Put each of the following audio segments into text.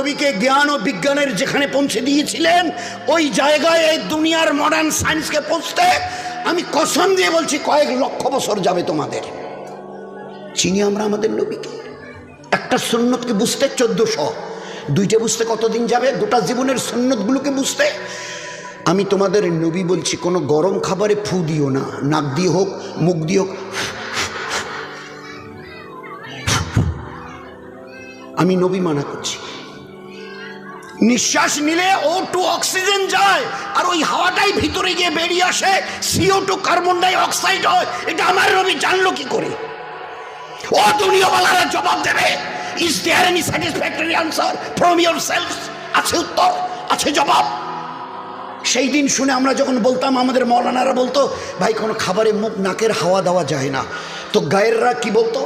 নবীকে জ্ঞান ও বিজ্ঞানের যেখানে পৌঁছে দিয়েছিলেন, ওই জায়গায় এই দুনিয়ার মডার্ন সায়েন্সকে পৌঁছতে আমি কসম দিয়ে বলছি, কয়েক লক্ষ বছর যাবে তোমাদের। চিনি আমরা আমাদের নবীকে? একটা সুন্নতকে বুঝতে চোদ্দশো। দুইটা বুঝতে কতদিন যাবে? গোটা জীবনের সুন্নতগুলোকে বুঝতে। আমি তোমাদের নবী বলছি, কোনো গরম খাবারে ফু দিও না। নাক দিয়ে হোক, মুখ দিয়ে হোক। আমি নবী মানা করছি। নিঃশ্বাস নিলে ও টু অক্সিজেন যায়, আর ওই হাওয়াটাই ভিতরে গিয়ে বেরিয়ে আসে CO two carbon die oxide হয়, এটা আমার রবি জানলো কি করে? ও দুনিয়াওয়ালারা জবাব দেবে is there any satisfactory answer from your self আছে উত্তর, আছে জবাব। সেই দিন শুনে আমরা যখন বলতাম, আমাদের মৌলানারা বলতো, ভাই, কোনো খাবারে মুখ নাকের হাওয়া দেওয়া যায় না। তো গায়েররা কি বলতো?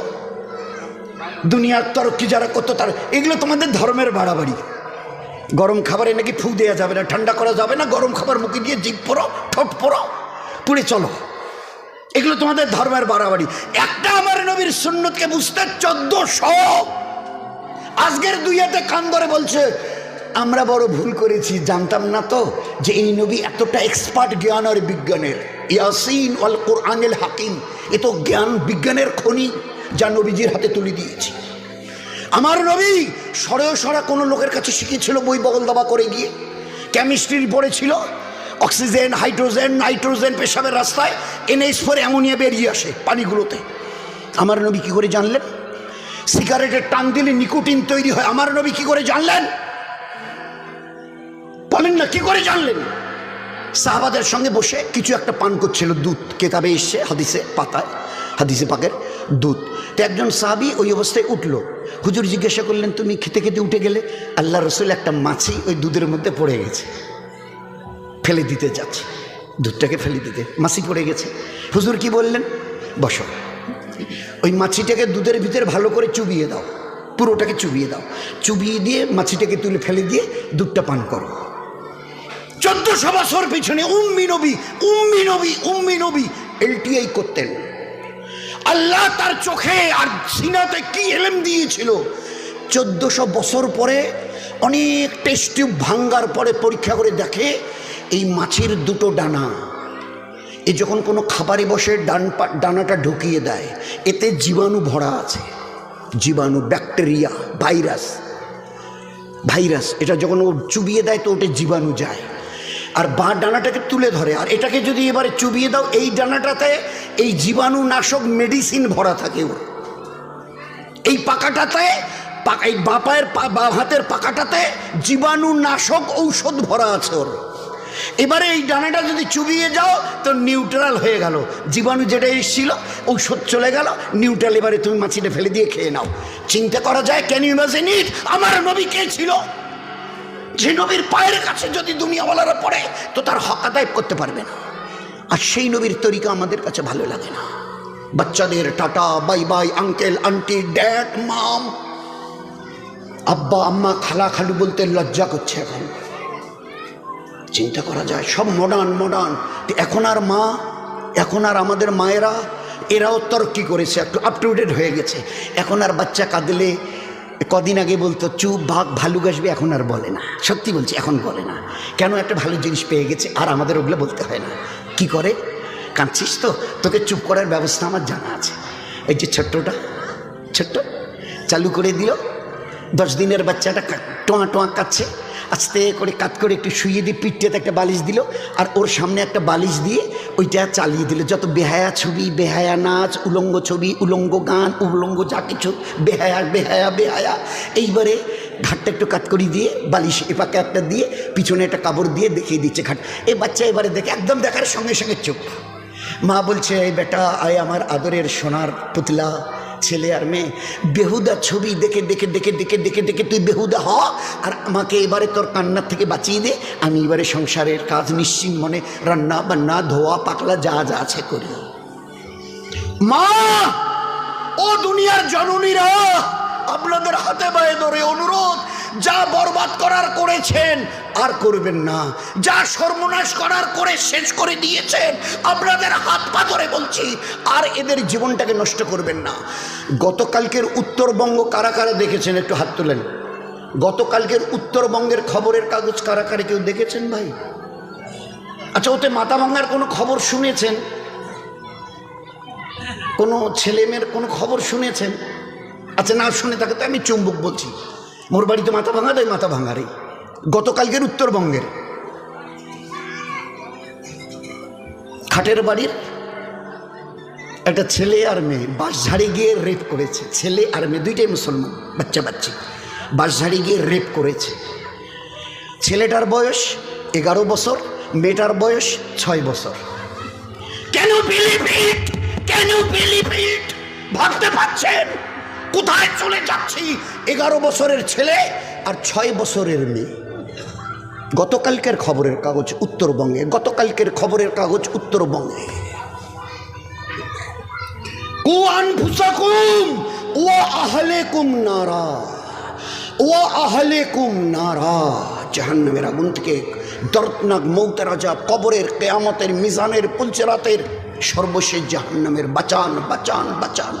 দুনিয়ার তরক্কি যারা করতো তার, এগুলো তোমাদের ধর্মের বাড়াবাড়ি। গরম খাবারে নাকি ফু দেওয়া যাবে না, ঠান্ডা করা যাবে না, গরম খাবার মুখে দিয়ে জিভ পড়ো, ঠোঁট পড়ো। পুড়ে চলো। এগুলো তোমাদের ধর্মের বাড়াবাড়ি। একটা আমার নবীর সুন্নতকে বুঝতে চোদ্দশো। আজকের দুই দুইয়াতে কান ধরে বলছে, আমরা বড় ভুল করেছি, জানতাম না তো যে এই নবী এতটা এক্সপার্ট জ্ঞান আর বিজ্ঞানের। ইয়াসিন অল কোরআনের হাকিম, এ তো জ্ঞান বিজ্ঞানের খনি যা নবীজির হাতে তুলে দিয়েছি। আমার নবী সরেও সরা কোনো লোকের কাছে শিখেছিল বই বগল দাবা করে গিয়ে। কেমিস্ট্রি পড়েছিল অক্সিজেন হাইড্রোজেন নাইট্রোজেন পেশাবের রাস্তায় এনএস ফোর অ্যামোনিয়া বেরিয়ে আসে পানিগুলোতে। আমার নবী কি করে জানলেন? সিগারেটের টান দিলে নিকোটিন তৈরি হয়। আমার নবী কি করে জানলেন? বলেন না, কি করে জানলেন? সাহাবাদের সঙ্গে বসে কিছু একটা পান করছিল দুধ। কেতাবে এসছে, হাদিসে, পাতায়, হাদিসে পাকের। দুধ। তো একজন সাহাবি ওই অবস্থায় উঠল। হুজুর জিজ্ঞাসা করলেন, তুমি খেতে খেতে উঠে গেলে? আল্লাহ রসুল একটা মাছি ওই দুধের মধ্যে পড়ে গেছে। ফেলে দিতে যাচ্ছে। দুধটাকে ফেলে দিতে মাছি পড়ে গেছে। হুজুর কি বললেন? বসো। ওই মাছিটাকে দুধের ভিতরে ভালো করে চুবিয়ে দাও। পুরোটাকে চুবিয়ে দাও। চুবিয়ে দিয়ে মাছিটাকে তুলে ফেলে দিয়ে দুধটা পান করো। চোদ্দশো বছর পিছনে উম্মি নবী উম্মি নবী উম্মি নবী, এলটিআই করতেন। আল্লাহ তার চোখে আর সিনাতে কি এলেম দিয়েছিল? চোদ্দশো বছর পরে অনেক টেস্টিউব ভাঙ্গার পরে পরীক্ষা করে দেখে এই মাছের দুটো ডানা। এ যখন কোনো খাবারে বসে ডান ডানাটা ঢুকিয়ে দেয়, এতে জীবাণু ভরা আছে। জীবাণু, ব্যাকটেরিয়া, ভাইরাস। ভাইরাস, এটা যখন ও চুবিয়ে দেয় তো ওটা জীবাণু যায়। আর বা ডানাটাকে তুলে ধরে। আর এটাকে যদি এবারে চুবিয়ে দাও, এই ডানাটাতে এই জীবাণু নাশক মেডিসিন ভরা থাকে ওর। এই পাকাটাতে, পাকা এই বাপায়ের বা হাতের পাকাটাতে জীবাণু নাশক ঔষধ ভরা আছে ওর। এবারে এই ডানাটা যদি চুবিয়ে যাও, তো নিউট্রাল হয়ে গেল। জীবাণু যেটা এসেছিল, ঔষধ চলে গেল নিউট্রাল এবারে তুমি মাছিটা ফেলে দিয়ে খেয়ে নাও। চিন্তা করা যায় ক্যান ইউ ইমাজিন ইট আমার নবী কে ছিল? যে নবীর পায়ের কাছে যদি দুনিয়াওয়ালারা পড়ে, তো তার হক আদায় করতে পারবে না। আর সেই নবীর তরিকা আমাদের কাছে ভালো লাগে না। বাচ্চাদের tata, bye bye, uncle, aunty, dad, mum. আব্বা, আম্মা, খালা, খালু বলতে লজ্জা করছে এখন। চিন্তা করা যায়, সব মডার্ন মডার্ন এখন আর মা, এখন আর আমাদের মায়েরা, এরাও তরক্কি করেছে? একটু আপ টু ডেট হয়ে গেছে। এখন আর বাচ্চা কাঁদলে, কদিন আগে বলতো, চুপ, ভাগ ভালু গাছবে এখন আর বলে না। সত্যি বলছি, এখন বলে না। কেন একটা ভালো জিনিস পেয়ে গেছে? আর আমাদের ওগুলো বলতে হয় না। কি করে? কাঁদছিস তো? তোকে চুপ করার ব্যবস্থা আমার জানা আছে। এই যে ছোট্টটা, ছোট্ট, চালু করে দিল। দশ দিনের বাচ্চাটা টোয়া টোয়া কাচ্ছে আস্তে করে কাত করে একটু শুয়ে দিয়ে পিঠটাতে একটা বালিশ দিল। আর ওর সামনে একটা বালিশ দিয়ে ওইটা চালিয়ে দিল। যত বেহায়া ছবি, বেহায়া নাচ, উলঙ্গ ছবি, উলঙ্গ গান, উলঙ্গ যা কিছু, বেহায়া বেহায়া বেহায়া। এইবারে ঘাটটা একটু কাত করে দিয়ে, বালিশ এপাকে একটা দিয়ে, পিছনে একটা কাপড় দিয়ে দেখিয়ে দিচ্ছে ঘাট এই বাচ্চা এবারে দেখে একদম দেখার সঙ্গে সঙ্গে চুপ। মা বলছে, এই বেটা, আয় আমার আদরের সোনার পুতলা, ছেলে আর মেয়ে, বেহুদা ছবি দেখে দেখে দেখে দেখে দেখে দেখে তুই বেহুদা হ, আর আমাকে এবারে তোর কান্নার থেকে বাঁচিয়ে দে। আমি এবারে সংসারের কাজ নিশ্চিন্ত মনে রান্না বান্না, ধোয়া পাকলা যা যা আছে করি। মা! ও দুনিয়ার জননীরা! আপনাদের হাতে পায়ে ধরে অনুরোধ, যা বরবাদ করার করেছেন, আর করবেন না। যা সর্বনাশ করার করে শেষ করে দিয়েছেন, আপনাদের হাত পা ধরে বলছি, আর এদের জীবনটাকে নষ্ট করবেন না। গতকালকের উত্তরবঙ্গ কারা কারা দেখেছেন, একটু হাত তোলেন। গতকালকের উত্তরবঙ্গের খবরের কাগজ কারাকারি কেউ দেখেছেন ভাই? আচ্ছা ওতে মাথা ভাঙার কোনো খবর শুনেছেন? কোনো ছেলেমেয়ের কোনো খবর শুনেছেন? আচ্ছা না, শুনে থাকে তো আমি চুম্বক বলছি। মোর বাড়িতে মাথা ভাঙা দেয় মাথা ভাঙারই গতকালকের উত্তরবঙ্গের। খাটের বাড়ির একটা ছেলে আর মেয়ে বাঁশঝাড়ি গিয়ে রেপ করেছে। ছেলে আর মেয়ে, দুইটাই মুসলমান, বাচ্চা বাচ্চি। বাঁশঝাড়ি গিয়ে রেপ করেছে। ছেলেটার বয়স এগারো বছর, মেয়েটার বয়স ছয় বছর। কেন পিলিপিট কেন পিলিপিট ভাবতে পারছেন? কোথায় চলে যাচ্ছি? এগারো বছরের ছেলে আর ছয় বছরের মেয়ে। গতকালকের খবরের কাগজ উত্তরবঙ্গে, গতকালকের খবরের কাগজ উত্তরবঙ্গে। কু আনফুসাকুম ও আহলেকুম নারা। ও আহলেকুম নারা। জাহান্নামের আগুন থেকে দর্দনাক মৌতের আজাব, কবরের কেয়ামতের মিজানের পুলচেরাতের সর্বশেষ জাহান্নামের বাঁচান বাঁচান বাঁচান।